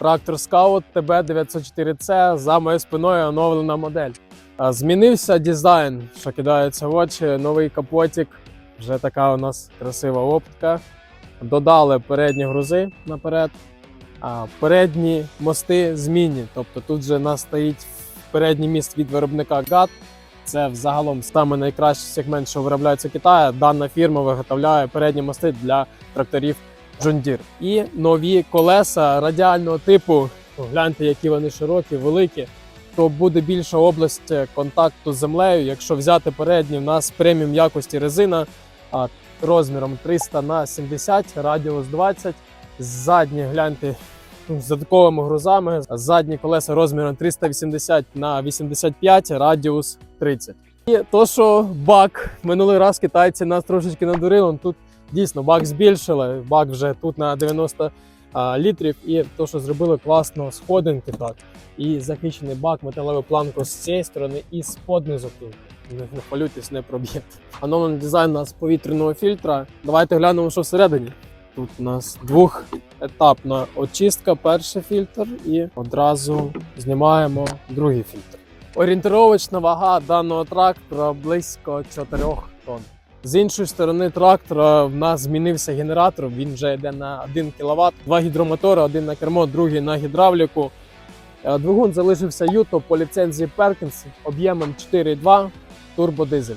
Трактор Scout TB904C за моєю спиною оновлена модель. Змінився дизайн, що кидається в очі, новий капотик, вже така у нас красива оптика. Додали передні грузи наперед, передні мости змінні. Тобто тут же нас стоїть передній міст від виробника GAT. Це взагалом саме найкращий сегмент, що виробляється в Китаї. Дана фірма виготовляє передні мости для тракторів John Deere. І нові колеса радіального типу. Гляньте, які вони широкі, великі. То буде більша область контакту з землею. Якщо взяти передні, у нас преміум якості резина розміром 300 на 70, радіус 20. Задні гляньте ну, з додатковими грузами. Задні колеса розміром 380 на 85, радіус 30. І то, що бак минулий раз китайці нас трошечки надурили. Тут дійсно бак збільшили. Бак вже тут на 90 а, літрів. І то, що зробили класно сходинки, так і захищений бак металевою планкою з цієї сторони і з поднизу тут. Не, хвилюйтесь, не проб'єте. Оновлений дизайн у нас повітряного фільтра. Давайте глянемо, що всередині. Тут у нас двохетапна очистка, перший фільтр, і одразу знімаємо другий фільтр. Орієнтировочна вага даного трактора близько 4 тонн. З іншої сторони трактора в нас змінився генератор. Він вже йде на 1 кВт. Два гідромотори, один на кермо, другий на гідравліку. Е, Двигун залишився Юто по ліцензії Perkins об'ємом 4,2 турбодизель.